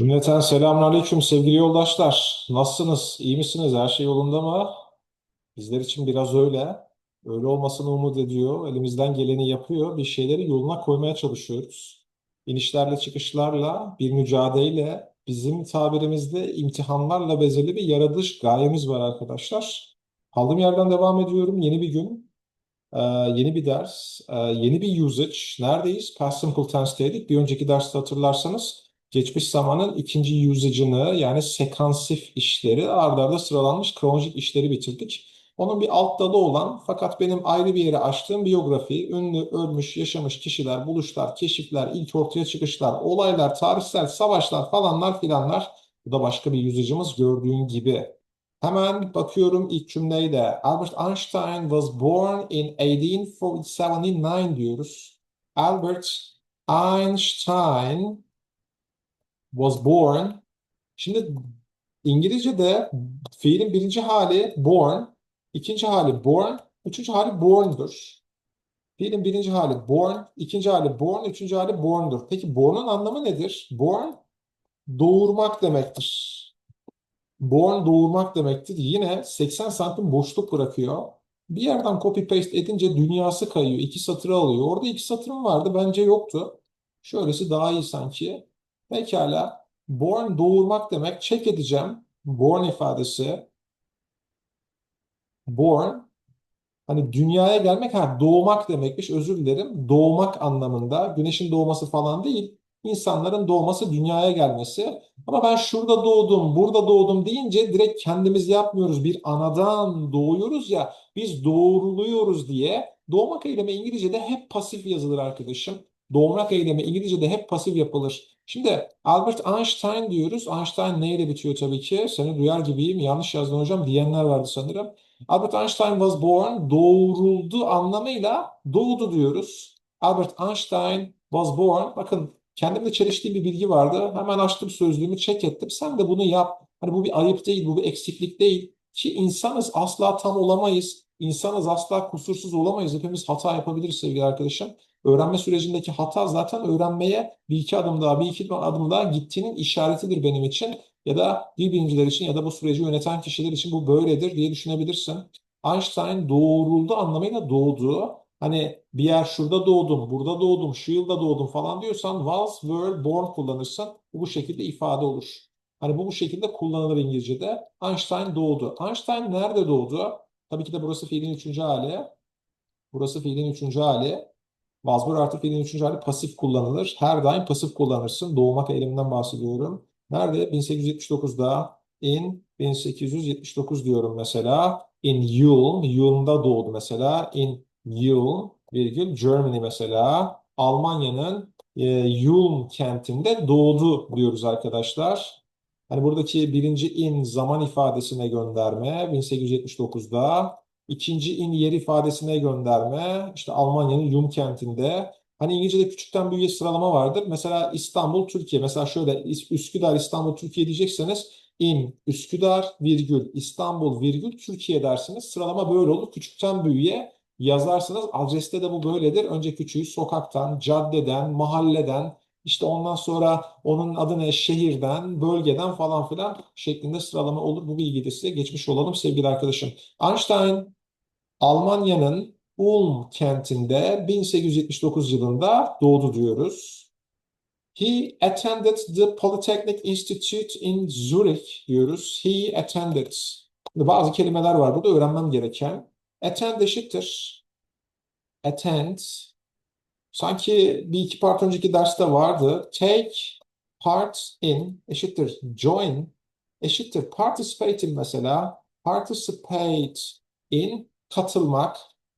Cümleten selamünaleyküm sevgili yoldaşlar. Nasılsınız? İyi misiniz? Her şey yolunda mı? Bizler için biraz öyle. Öyle olmasını umut ediyor. Elimizden geleni yapıyor. Bir şeyleri yoluna koymaya çalışıyoruz. İnişlerle çıkışlarla, bir mücadeleyle, bizim tabirimizde imtihanlarla bezeli bir yaratılış gayemiz var arkadaşlar. Kaldığım yerden devam ediyorum. Yeni bir gün, yeni bir ders, yeni bir usage. Neredeyiz? Past Simple Tense'deydik. Bir önceki derste hatırlarsanız geçmiş zamanın ikinci usage'ını yani sekansif işleri arda arda sıralanmış kronolojik işleri bitirdik. Onun bir alt dalı olan fakat benim ayrı bir yere açtığım biyografi, ünlü, ölmüş, yaşamış kişiler, buluşlar, keşifler, ilk ortaya çıkışlar, olaylar, tarihsel savaşlar falanlar filanlar. Bu da başka bir usage'ımız gördüğün gibi. Hemen bakıyorum ilk cümleyle. Albert Einstein was born in 1879 diyoruz. Albert Einstein was born. Şimdi İngilizce'de fiilin birinci hali born, ikinci hali born, üçüncü hali born'dur. Fiilin birinci hali born, ikinci hali born, üçüncü hali born'dur. Peki born'un anlamı nedir? Born doğurmak demektir. Born doğurmak demektir. Yine 80 santim boşluk bırakıyor. Bir yerden copy paste edince dünyası kayıyor. İki satırı alıyor. Orada iki satırım vardı. Bence yoktu. Şöylesi daha iyi sanki. Pekala. Born doğurmak demek. Check edeceğim. Born ifadesi. Born. Hani dünyaya gelmek, ha doğmak demekmiş. Özür dilerim. Doğmak anlamında. Güneşin doğması falan değil. İnsanların doğması, dünyaya gelmesi. Ama ben şurada doğdum, burada doğdum deyince direkt kendimiz yapmıyoruz. Bir anadan doğuyoruz ya, biz doğruluyoruz diye. Doğmak eylemi İngilizce'de hep pasif yazılır arkadaşım. Doğmak eylemi İngilizce'de hep pasif yapılır. Şimdi Albert Einstein diyoruz. Einstein neyle bitiyor tabii ki? Seni duyar gibiyim. Yanlış yazdın hocam diyenler vardı sanırım. Albert Einstein was born, doğruldu anlamıyla doğdu diyoruz. Albert Einstein was born. Bakın kendimde çeliştiğim bir bilgi vardı. Hemen açtım sözlüğümü, check ettim. Sen de bunu yap. Hani bu bir ayıp değil, bu bir eksiklik değil. Ki insanız asla tam olamayız. İnsanız asla kusursuz olamayız. Hepimiz hata yapabiliriz sevgili arkadaşım. Öğrenme sürecindeki hata zaten öğrenmeye bir iki adım daha, bir iki adım daha gittiğinin işaretidir benim için. Ya da dil bilimciler için ya da bu süreci yöneten kişiler için bu böyledir diye düşünebilirsin. Einstein doğruldu anlamıyla doğdu. Hani bir yer şurada doğdum, burada doğdum, şu yılda doğdum falan diyorsan was, were, born kullanırsan bu bu şekilde ifade olur. Hani bu bu şekilde kullanılır İngilizce'de. Einstein doğdu. Einstein nerede doğdu? Tabii ki de burası fiilin üçüncü hali. Burası fiilin üçüncü hali. Were artı fiilin üçüncü hali pasif kullanılır. Her daim pasif kullanırsın. Doğmak eyleminden bahsediyorum. Nerede? 1879'da. In 1879 diyorum mesela. In Ulm. Ulm'da doğdu mesela. In Ulm virgül Germany mesela. Almanya'nın e, Ulm kentinde doğdu diyoruz arkadaşlar. Hani buradaki birinci in zaman ifadesine gönderme 1879'da. İkinci in yer ifadesine gönderme işte Almanya'nın Ulm kentinde. Hani İngilizce'de küçükten büyüğe sıralama vardır. Mesela İstanbul, Türkiye. Mesela şöyle Üsküdar, İstanbul, Türkiye diyecekseniz in Üsküdar virgül İstanbul virgül Türkiye dersiniz. Sıralama böyle olur. Küçükten büyüğe yazarsınız. Adreste de bu böyledir. Önce küçüğü sokaktan, caddeden, mahalleden, işte ondan sonra onun adı ne şehirden, bölgeden falan filan şeklinde sıralama olur. Bu bilgiyi de size geçmiş olalım sevgili arkadaşım. Einstein Almanya'nın Ulm kentinde 1879 yılında doğdu diyoruz. He attended the Polytechnic Institute in Zurich diyoruz. He attended. Bazı kelimeler var burada öğrenmem gereken. Attend eşittir. Attend. Sanki bir iki part önceki derste vardı. Take part in eşittir. Join eşittir. Participate in mesela. Participate in katılmak,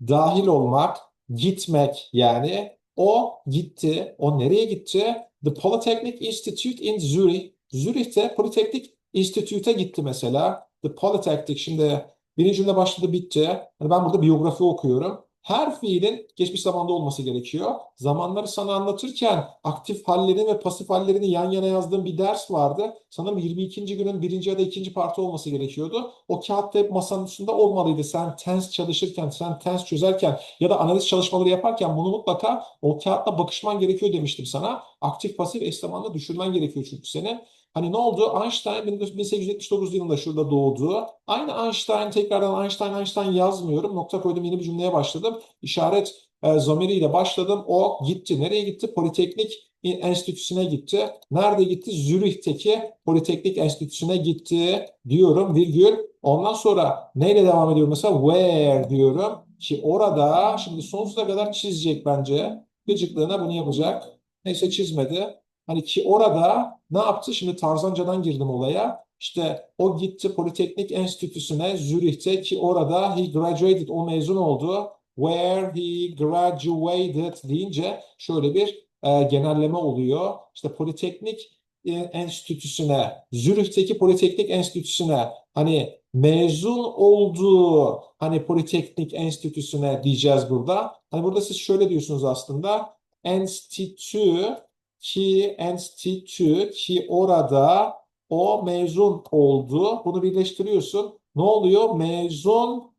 dahil olmak, gitmek yani. O gitti. O nereye gitti? The Polytechnic Institute in Zurich. Zürih'te Politeknik Institute'e gitti mesela. The Polytechnic şimdi birinci cümle başladı bitti. Yani ben burada biyografi okuyorum. Her fiilin geçmiş zamanda olması gerekiyor. Zamanları sana anlatırken aktif hallerini ve pasif hallerini yan yana yazdığım bir ders vardı. Sanırım 22. günün birinci ya da ikinci parti olması gerekiyordu. O kağıtta hep masanın üstünde olmalıydı. Sen tens çalışırken, sen tens çözerken ya da analiz çalışmaları yaparken bunu mutlaka o kağıtla bakışman gerekiyor demiştim sana. Aktif pasif eş zamanlı düşürmen gerekiyor çünkü senin. Hani ne oldu? Einstein 1879 yılında şurada doğdu. Aynı Einstein tekrardan Einstein Einstein yazmıyorum. Nokta koydum yeni bir cümleye başladım. İşaret e, zamiriyle başladım. O gitti. Nereye gitti? Politeknik Enstitüsü'ne gitti. Nerede gitti? Zürih'teki Politeknik Enstitüsü'ne gitti diyorum virgül. Ondan sonra neyle devam ediyorum? Mesela where diyorum ki orada şimdi sonsuza kadar çizecek bence. Gıcıklığına bunu yapacak. Neyse çizmedi. Hani ki orada ne yaptı? Şimdi Tarzancadan girdim olaya. İşte o gitti Politeknik Enstitüsü'ne Zürih'te ki orada he graduated, o mezun oldu. Where he graduated deyince şöyle bir e, genelleme oluyor. İşte Politeknik e, Enstitüsü'ne, Zürih'teki Politeknik Enstitüsü'ne hani mezun olduğu hani Politeknik Enstitüsü'ne diyeceğiz burada. Hani burada siz şöyle diyorsunuz aslında. Enstitü ki enstitü ki orada o mezun oldu. Bunu birleştiriyorsun. Ne oluyor? Mezun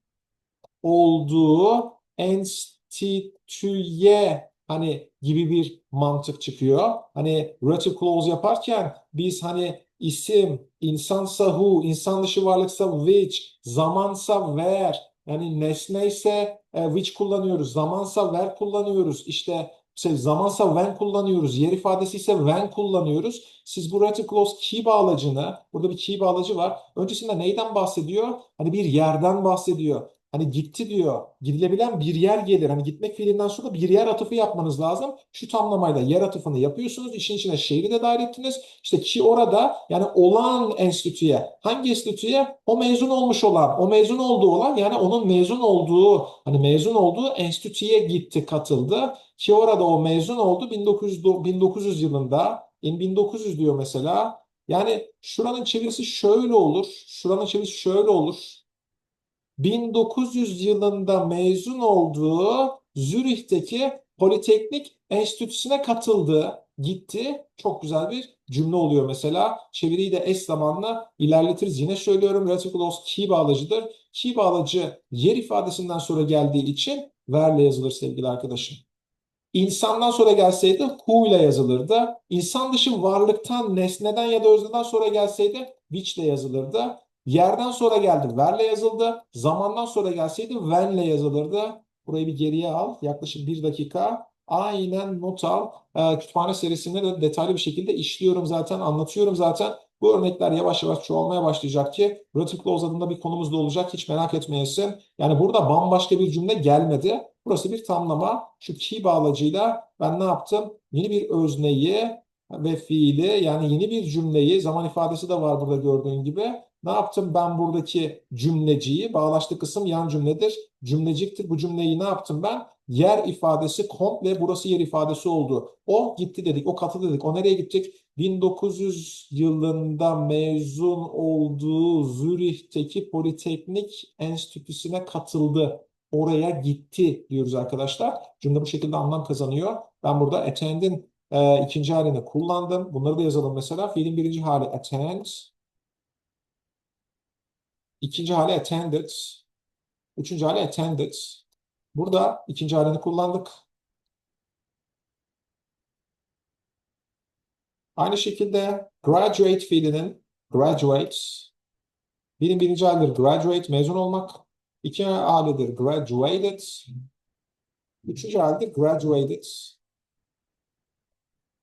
olduğu enstitüye hani gibi bir mantık çıkıyor. Hani relative clause yaparken biz hani isim, insansa who, insan dışı varlıksa which, zamansa where, yani nesneyse e, which kullanıyoruz, zamansa where kullanıyoruz. İşte şey, zamansa when kullanıyoruz, yer ifadesi ise when kullanıyoruz. Siz bu relative clause key bağlacını, burada bir key bağlacı var. Öncesinde neyden bahsediyor? Hani bir yerden bahsediyor. Hani gitti diyor. Gidilebilen bir yer gelir. Hani gitmek fiilinden sonra bir yer atıfı yapmanız lazım. Şu tamlamayla yer atıfını yapıyorsunuz. İşin içine şehri de dahil ettiniz. İşte ki orada yani olan enstitüye. Hangi enstitüye? O mezun olmuş olan. O mezun olduğu olan yani onun mezun olduğu hani mezun olduğu enstitüye gitti katıldı. Ki orada o mezun oldu 1900, 1900 yılında. In 1900 diyor mesela. Yani şuranın çevirisi şöyle olur. Şuranın çevirisi şöyle olur. 1900 yılında mezun olduğu Zürih'teki Politeknik Enstitüsü'ne katıldı, gitti. Çok güzel bir cümle oluyor mesela. Çeviriyi de eş zamanlı ilerletiriz. Yine söylüyorum clause key bağlacıdır. Key bağlacı yer ifadesinden sonra geldiği için where'le yazılır sevgili arkadaşım. İnsandan sonra gelseydi who ile yazılırdı. İnsan dışı varlıktan, nesneden ya da özneden sonra gelseydi which ile yazılırdı. Yerden sonra geldi where'le yazıldı. Zamandan sonra gelseydi when'le yazılırdı. Burayı bir geriye al. Yaklaşık bir dakika. Aynen not al. Ee, kütüphane serisinde de detaylı bir şekilde işliyorum zaten, anlatıyorum zaten. Bu örnekler yavaş yavaş çoğalmaya başlayacak ki relative clause adında bir konumuz da olacak. Hiç merak etmeyesin. Yani burada bambaşka bir cümle gelmedi. Burası bir tamlama. Şu key bağlacıyla ben ne yaptım? Yeni bir özneyi ve fiili yani yeni bir cümleyi zaman ifadesi de var burada gördüğün gibi. Ne yaptım ben buradaki cümleciyi? Bağlaştık kısım yan cümledir. Cümleciktir. Bu cümleyi ne yaptım ben? Yer ifadesi komple burası yer ifadesi oldu. O gitti dedik. O katı dedik. O nereye gittik? 1900 yılında mezun olduğu Zürih'teki Politeknik Enstitüsü'ne katıldı. Oraya gitti diyoruz arkadaşlar. Cümle bu şekilde anlam kazanıyor. Ben burada attend'in e, ikinci halini kullandım. Bunları da yazalım mesela. Fiilin birinci hali attend. İkinci hali attended. Üçüncü hali attended. Burada ikinci halini kullandık. Aynı şekilde graduate fiilinin graduate fiilin birinci halidir graduate mezun olmak. İkinci halidir graduated. Üçüncü halidir graduated.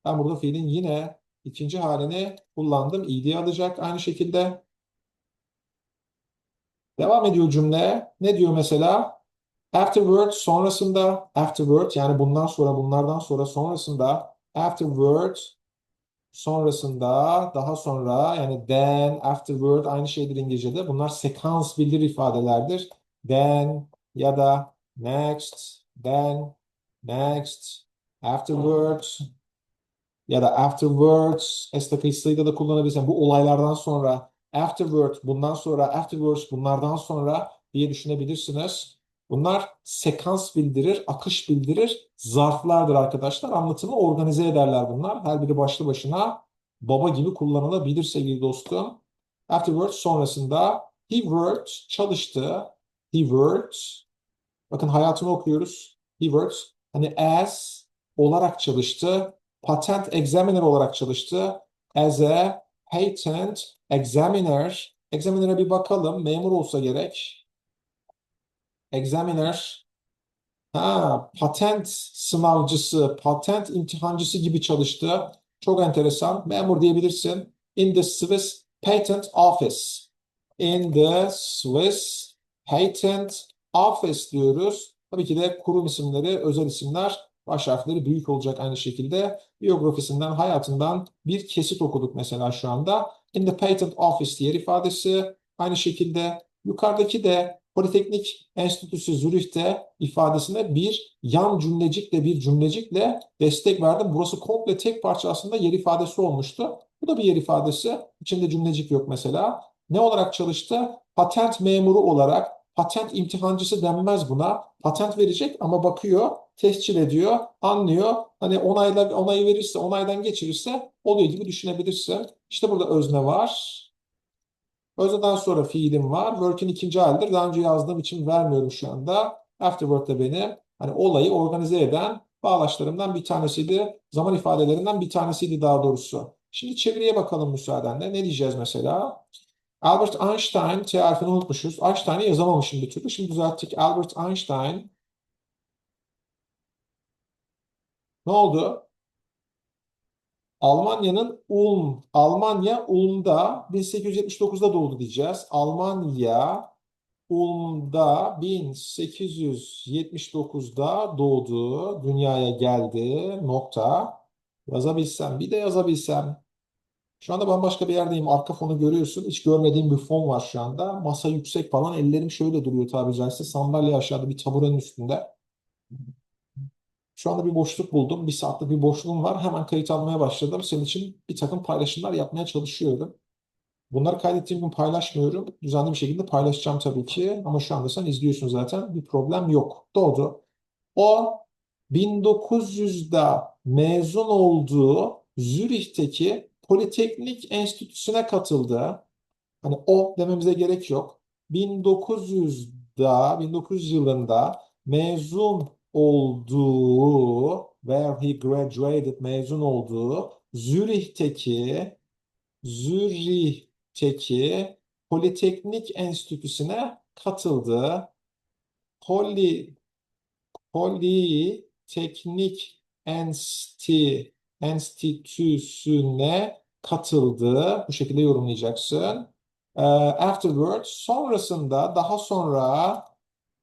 Ben burada fiilin yine ikinci halini kullandım. id alacak aynı şekilde. Devam ediyor cümle. Ne diyor mesela? Afterward sonrasında afterward yani bundan sonra bunlardan sonra sonrasında afterward sonrasında daha sonra yani then afterward aynı şeydir İngilizce'de. Bunlar sekans bildir ifadelerdir. Then ya da next, then, next, afterward ya da afterwards estakistayı da kullanabilirsin. Bu olaylardan sonra afterward bundan sonra afterwards bunlardan sonra diye düşünebilirsiniz. Bunlar sekans bildirir, akış bildirir, zarflardır arkadaşlar. Anlatımı organize ederler bunlar. Her biri başlı başına baba gibi kullanılabilir sevgili dostum. Afterwards sonrasında he worked çalıştı. He worked. Bakın hayatını okuyoruz. He worked. Hani as olarak çalıştı. Patent examiner olarak çalıştı. As a patent examiner. Examiner'a bir bakalım. Memur olsa gerek. Examiner. Ha, patent sınavcısı, patent imtihancısı gibi çalıştı. Çok enteresan. Memur diyebilirsin. In the Swiss Patent Office. In the Swiss Patent Office diyoruz. Tabii ki de kurum isimleri, özel isimler, baş harfleri büyük olacak aynı şekilde. Biyografisinden, hayatından bir kesit okuduk mesela şu anda. In the Patent Office diğer ifadesi. Aynı şekilde yukarıdaki de Politeknik Enstitüsü Zürih'te ifadesine bir yan cümlecikle bir cümlecikle destek verdim. Burası komple tek parça aslında yer ifadesi olmuştu. Bu da bir yer ifadesi. İçinde cümlecik yok mesela. Ne olarak çalıştı? Patent memuru olarak patent imtihancısı denmez buna. Patent verecek ama bakıyor, tescil ediyor, anlıyor. Hani onayla, onayı verirse, onaydan geçirirse oluyor gibi düşünebilirsin. İşte burada özne var. Özneden sonra fiilim var. Work'ün ikinci halidir. Daha önce yazdığım için vermiyorum şu anda. Afterwork da benim hani olayı organize eden bağlaçlarımdan bir tanesiydi. Zaman ifadelerinden bir tanesiydi daha doğrusu. Şimdi çeviriye bakalım müsaadenle. Ne diyeceğiz mesela? Albert Einstein, T harfini unutmuşuz. Einstein'ı yazamamışım bir türlü. Şimdi düzelttik. Albert Einstein. Ne oldu? Almanya'nın Ulm, Almanya Ulm'da 1879'da doğdu diyeceğiz. Almanya Ulm'da 1879'da doğdu, dünyaya geldi, nokta. Yazabilsem, bir de yazabilsem. Şu anda bambaşka bir yerdeyim. Arka fonu görüyorsun. Hiç görmediğim bir fon var şu anda. Masa yüksek falan. Ellerim şöyle duruyor tabiri caizse. Sandalye aşağıda bir taburenin üstünde. Şu anda bir boşluk buldum. Bir saatlik bir boşluğum var. Hemen kayıt almaya başladım. Senin için bir takım paylaşımlar yapmaya çalışıyorum. Bunları kaydettiğim gün paylaşmıyorum. Düzenli bir şekilde paylaşacağım tabii ki. Ama şu anda sen izliyorsun zaten. Bir problem yok. Doğru. O 1900'de mezun olduğu Zürih'teki Politeknik Enstitüsü'ne katıldı. Hani o dememize gerek yok. 1900'da, 1900 yılında mezun olduğu, where he graduated, mezun olduğu Zürih'teki Zürih'teki Politeknik Enstitüsü'ne katıldı. Poli, Politeknik Ensti, Enstitüsü'ne katıldı. Bu şekilde yorumlayacaksın. Ee, afterwards, sonrasında, daha sonra,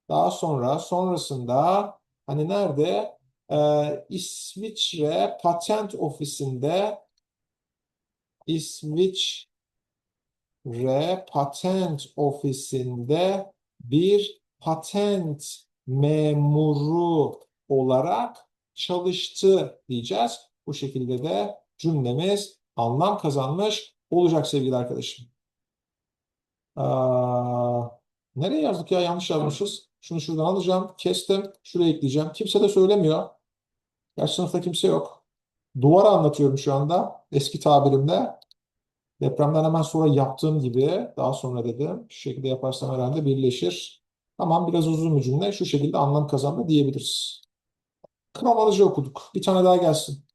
daha sonra, sonrasında Hani nerede? Ee, İsviçre Patent Ofisi'nde İsviçre Patent Ofisi'nde bir patent memuru olarak çalıştı diyeceğiz. Bu şekilde de cümlemiz anlam kazanmış olacak sevgili arkadaşım. Aa, nereye yazdık ya? Yanlış yazmışız. Şunu şuradan alacağım. Kestim. Şuraya ekleyeceğim. Kimse de söylemiyor. Gerçi sınıfta kimse yok. Duvara anlatıyorum şu anda. Eski tabirimle. Depremden hemen sonra yaptığım gibi daha sonra dedim. Şu şekilde yaparsam herhalde birleşir. Tamam biraz uzun bir cümle. Şu şekilde anlam kazandı diyebiliriz. Kronoloji okuduk. Bir tane daha gelsin.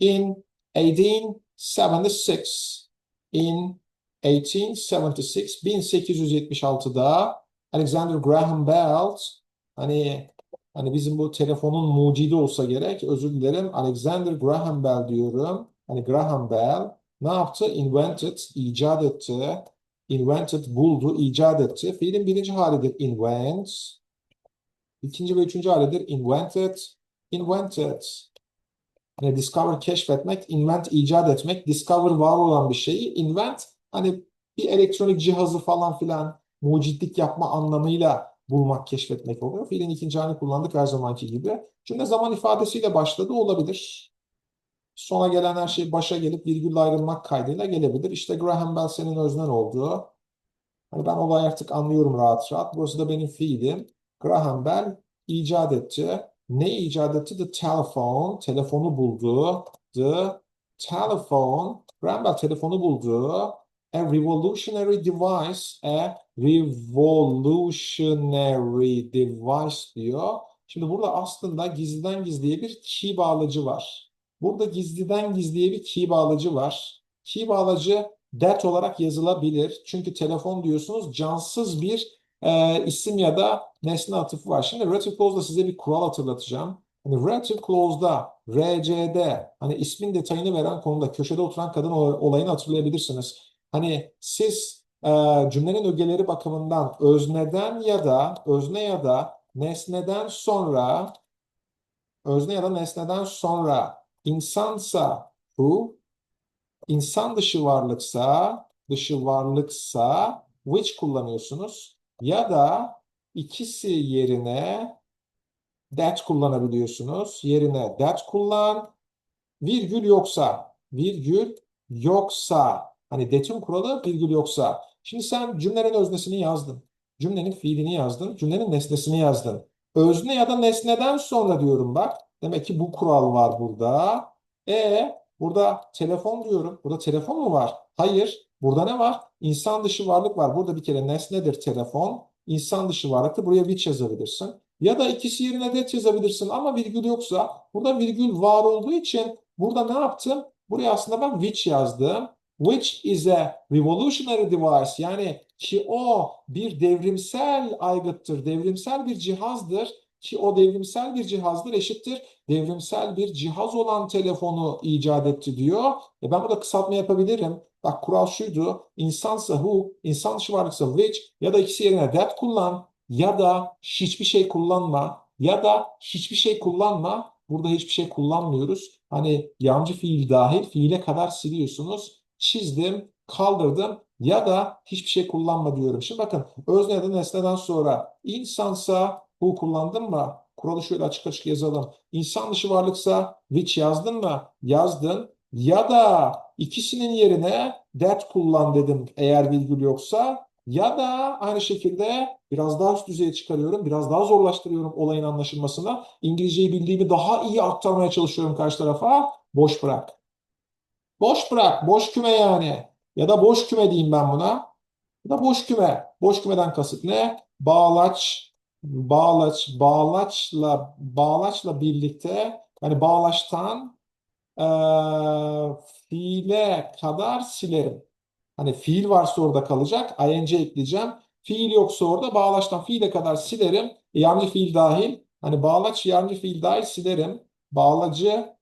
In 1876 in 1876 1876'da Alexander Graham Bell hani hani bizim bu telefonun mucidi olsa gerek özür dilerim Alexander Graham Bell diyorum. Hani Graham Bell ne yaptı? Invented, icat etti. Invented, buldu, icat etti. Fiilin birinci halidir invent. İkinci ve üçüncü halidir invented. Invented. Hani discover keşfetmek, invent icat etmek, discover var olan bir şeyi, invent hani bir elektronik cihazı falan filan mucitlik yapma anlamıyla bulmak, keşfetmek oluyor. Fiilin ikinci halini kullandık her zamanki gibi. Cümle zaman ifadesiyle başladı olabilir. Sona gelen her şey başa gelip virgülle ayrılmak kaydıyla gelebilir. İşte Graham Bell senin öznen olduğu. Hani ben olayı artık anlıyorum rahat rahat. Burası da benim fiilim. Graham Bell icat etti. Ne icat etti? The telephone. Telefonu buldu. The telephone. Graham Bell telefonu buldu. A revolutionary device, a revolutionary device diyor. Şimdi burada aslında gizliden gizliye bir key bağlacı var. Burada gizliden gizliye bir key bağlacı var. Key bağlacı that olarak yazılabilir. Çünkü telefon diyorsunuz cansız bir e, isim ya da nesne atıfı var. Şimdi relative clause'da size bir kural hatırlatacağım. Hani relative clause'da, RC'de hani ismin detayını veren konuda köşede oturan kadın olayını hatırlayabilirsiniz. Hani siz e, cümlenin ögeleri bakımından özneden ya da özne ya da nesneden sonra özne ya da nesneden sonra insansa who, insan dışı varlıksa, dışı varlıksa which kullanıyorsunuz. Ya da ikisi yerine that kullanabiliyorsunuz. Yerine that kullan. Virgül yoksa, virgül yoksa. Hani that'in kuralı virgül yoksa. Şimdi sen cümlenin öznesini yazdın. Cümlenin fiilini yazdın. Cümlenin nesnesini yazdın. Özne ya da nesneden sonra diyorum bak. Demek ki bu kural var burada. E burada telefon diyorum. Burada telefon mu var? Hayır. Burada ne var? İnsan dışı varlık var. Burada bir kere nesnedir telefon. İnsan dışı varlıktır. Buraya which yazabilirsin. Ya da ikisi yerine that yazabilirsin ama virgül yoksa burada virgül var olduğu için burada ne yaptım? Buraya aslında ben which yazdım. Which is a revolutionary device yani ki o bir devrimsel aygıttır, devrimsel bir cihazdır ki o devrimsel bir cihazdır eşittir devrimsel bir cihaz olan telefonu icat etti diyor. E ben burada kısaltma yapabilirim. Bak kural şuydu. İnsansa who, insan dışı varlıksa which ya da ikisi yerine that kullan ya da hiçbir şey kullanma ya da hiçbir şey kullanma. Burada hiçbir şey kullanmıyoruz. Hani yancı fiil dahil fiile kadar siliyorsunuz. Çizdim, kaldırdım ya da hiçbir şey kullanma diyorum. Şimdi bakın özne ya nesneden sonra insansa bu kullandın mı? Kuralı şöyle açık açık yazalım. İnsan dışı varlıksa which yazdın mı? Yazdın. Ya da ikisinin yerine that kullan dedim eğer virgül yoksa. Ya da aynı şekilde biraz daha üst düzeye çıkarıyorum. Biraz daha zorlaştırıyorum olayın anlaşılmasına. İngilizceyi bildiğimi daha iyi aktarmaya çalışıyorum karşı tarafa. Boş bırak. Boş bırak. Boş küme yani. Ya da boş küme diyeyim ben buna. Ya da boş küme. Boş kümeden kasıt ne? Bağlaç, bağlaç, bağlaçla bağlaçla birlikte yani bağlaçtan e, fiile kadar silerim. Hani fiil varsa orada kalacak. ing ekleyeceğim. Fiil yoksa orada bağlaçtan fiile kadar silerim. E, yardımcı fiil dahil. Hani bağlaç yardımcı fiil dahil silerim. Bağlacı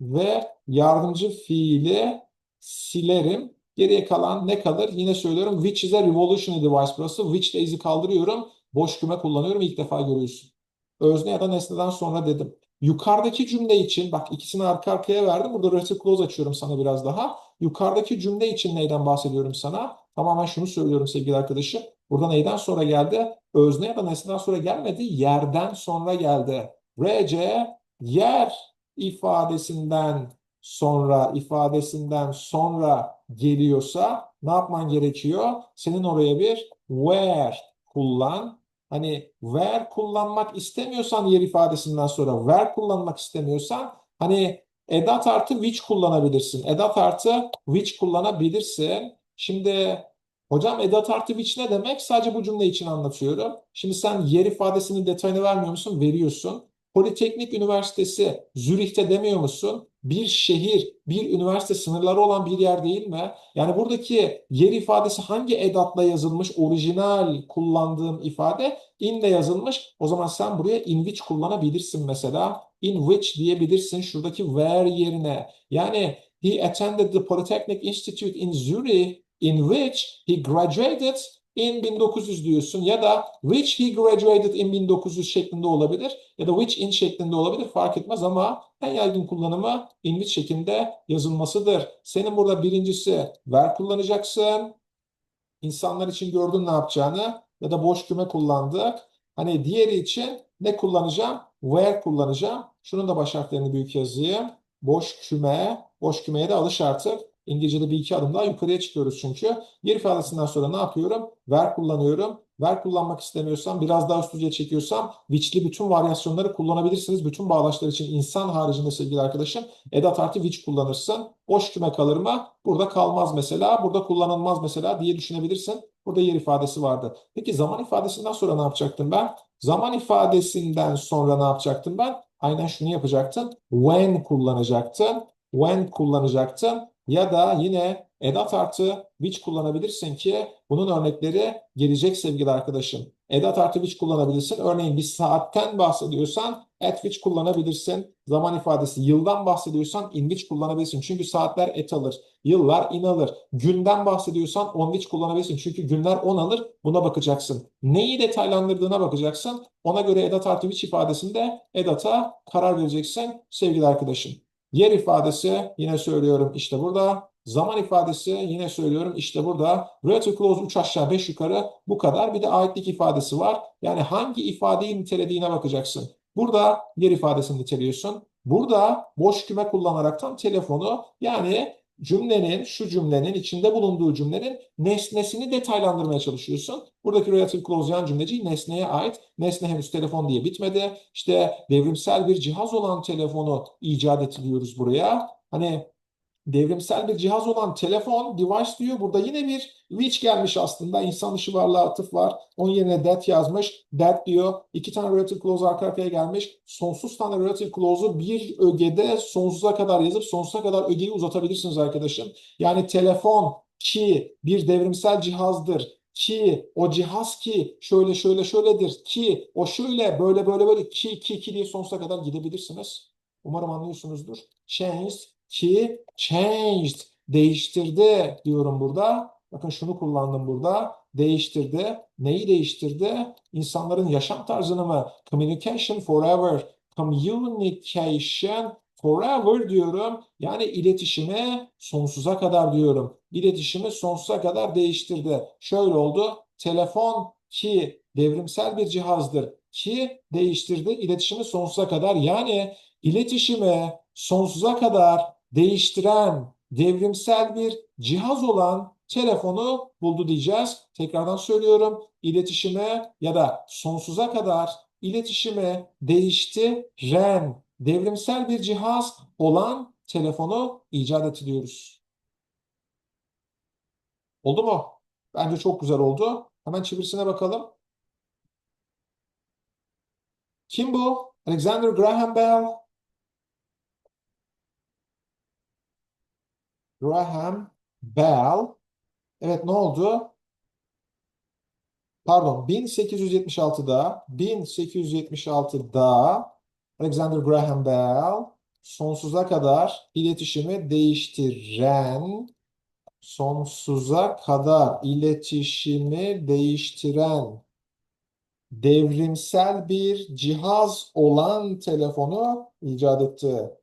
ve yardımcı fiili silerim. Geriye kalan ne kalır? Yine söylüyorum. Which is a revolutionary device burası. Which de izi kaldırıyorum. Boş küme kullanıyorum. İlk defa görüyorsun. Özne ya da nesneden sonra dedim. Yukarıdaki cümle için bak ikisini arka arkaya verdim. Burada relative clause açıyorum sana biraz daha. Yukarıdaki cümle için neyden bahsediyorum sana? Tamamen şunu söylüyorum sevgili arkadaşım. Burada neyden sonra geldi? Özne ya da nesneden sonra gelmedi. Yerden sonra geldi. RC yer ifadesinden sonra ifadesinden sonra geliyorsa ne yapman gerekiyor? Senin oraya bir where kullan. Hani where kullanmak istemiyorsan yer ifadesinden sonra where kullanmak istemiyorsan hani edat artı which kullanabilirsin. Edat artı which kullanabilirsin. Şimdi hocam edat artı which ne demek? Sadece bu cümle için anlatıyorum. Şimdi sen yer ifadesinin detayını vermiyor musun? Veriyorsun. Politeknik Üniversitesi Zürih'te demiyor musun? Bir şehir, bir üniversite sınırları olan bir yer değil mi? Yani buradaki yer ifadesi hangi edatla yazılmış? Orijinal kullandığım ifade in de yazılmış. O zaman sen buraya in which kullanabilirsin mesela. In which diyebilirsin şuradaki where yerine. Yani he attended the Polytechnic Institute in Zurich in which he graduated in 1900 diyorsun ya da which he graduated in 1900 şeklinde olabilir ya da which in şeklinde olabilir fark etmez ama en yaygın kullanımı in which şeklinde yazılmasıdır. Senin burada birincisi where kullanacaksın. İnsanlar için gördün ne yapacağını ya da boş küme kullandık. Hani diğeri için ne kullanacağım? Where kullanacağım. Şunun da baş harflerini büyük yazayım. Boş küme, boş kümeye de alış artık. İngilizce'de bir iki adım daha yukarıya çıkıyoruz çünkü. Yer ifadesinden sonra ne yapıyorum? Ver kullanıyorum. Ver kullanmak istemiyorsam, biraz daha üst düzeye çekiyorsam which'li bütün varyasyonları kullanabilirsiniz. Bütün bağlaçlar için insan haricinde sevgili arkadaşım edat artı which kullanırsın. Boş küme kalır mı? Burada kalmaz mesela. Burada kullanılmaz mesela diye düşünebilirsin. Burada yer ifadesi vardı. Peki zaman ifadesinden sonra ne yapacaktım ben? Zaman ifadesinden sonra ne yapacaktım ben? Aynen şunu yapacaktın. When kullanacaktın. When kullanacaktın ya da yine Edat artı which kullanabilirsin ki bunun örnekleri gelecek sevgili arkadaşım. Edat artı which kullanabilirsin. Örneğin bir saatten bahsediyorsan at which kullanabilirsin. Zaman ifadesi yıldan bahsediyorsan in which kullanabilirsin. Çünkü saatler et alır. Yıllar in alır. Günden bahsediyorsan on which kullanabilirsin. Çünkü günler on alır. Buna bakacaksın. Neyi detaylandırdığına bakacaksın. Ona göre edat artı which ifadesinde edata karar vereceksin sevgili arkadaşım. Yer ifadesi yine söylüyorum işte burada. Zaman ifadesi yine söylüyorum işte burada. Relative clause 3 aşağı 5 yukarı bu kadar. Bir de aitlik ifadesi var. Yani hangi ifadeyi nitelediğine bakacaksın. Burada yer ifadesini niteliyorsun. Burada boş küme kullanaraktan telefonu yani cümlenin, şu cümlenin, içinde bulunduğu cümlenin nesnesini detaylandırmaya çalışıyorsun. Buradaki relative clause yan cümleci nesneye ait. Nesne henüz telefon diye bitmedi. İşte devrimsel bir cihaz olan telefonu icat ediliyoruz buraya. Hani devrimsel bir cihaz olan telefon, device diyor. Burada yine bir which gelmiş aslında. İnsan dışı varlığa atıf var. Onun yerine that yazmış. That diyor. İki tane relative clause arka arkaya gelmiş. Sonsuz tane relative clause'u bir ögede sonsuza kadar yazıp sonsuza kadar ögeyi uzatabilirsiniz arkadaşım. Yani telefon ki bir devrimsel cihazdır ki o cihaz ki şöyle şöyle şöyledir ki o şöyle böyle böyle böyle ki ki ki diye sonsuza kadar gidebilirsiniz. Umarım anlıyorsunuzdur. Changed ki changed değiştirdi diyorum burada. Bakın şunu kullandım burada. Değiştirdi. Neyi değiştirdi? İnsanların yaşam tarzını mı? Communication forever. Communication forever diyorum. Yani iletişimi sonsuza kadar diyorum. İletişimi sonsuza kadar değiştirdi. Şöyle oldu. Telefon ki devrimsel bir cihazdır ki değiştirdi iletişimi sonsuza kadar. Yani iletişimi sonsuza kadar değiştiren devrimsel bir cihaz olan telefonu buldu diyeceğiz. Tekrardan söylüyorum. İletişime ya da sonsuza kadar iletişime değiştiren devrimsel bir cihaz olan telefonu icat ediliyoruz. Oldu mu? Bence çok güzel oldu. Hemen çevirisine bakalım. Kim bu? Alexander Graham Bell. Graham Bell. Evet ne oldu? Pardon 1876'da 1876'da Alexander Graham Bell sonsuza kadar iletişimi değiştiren sonsuza kadar iletişimi değiştiren devrimsel bir cihaz olan telefonu icat etti.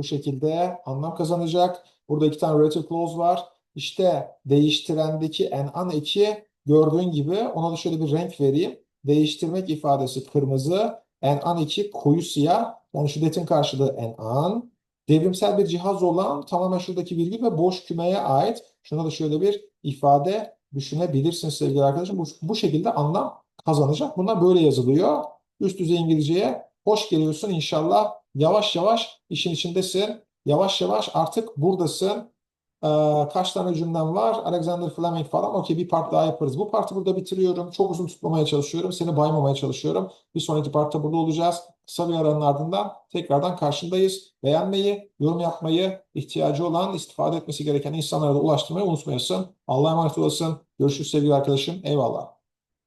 Bu şekilde anlam kazanacak. Burada iki tane relative clause var. İşte değiştirendeki en an eki gördüğün gibi ona da şöyle bir renk vereyim. Değiştirmek ifadesi kırmızı. En an eki koyu siyah. Yani şiddetin karşılığı en an. Devrimsel bir cihaz olan tamamen şuradaki virgül ve boş kümeye ait. Şuna da şöyle bir ifade düşünebilirsiniz sevgili arkadaşım. Bu, bu şekilde anlam kazanacak. Bunlar böyle yazılıyor. Üst düzey İngilizceye hoş geliyorsun inşallah. Yavaş yavaş işin içindesin. Yavaş yavaş artık buradasın. Ee, kaç tane cümlem var? Alexander Fleming falan. Okey bir part daha yaparız. Bu partı burada bitiriyorum. Çok uzun tutmamaya çalışıyorum. Seni baymamaya çalışıyorum. Bir sonraki partta burada olacağız. Kısa bir aranın ardından tekrardan karşındayız. Beğenmeyi, yorum yapmayı, ihtiyacı olan, istifade etmesi gereken insanlara da ulaştırmayı unutmayasın. Allah'a emanet olasın. Görüşürüz sevgili arkadaşım. Eyvallah.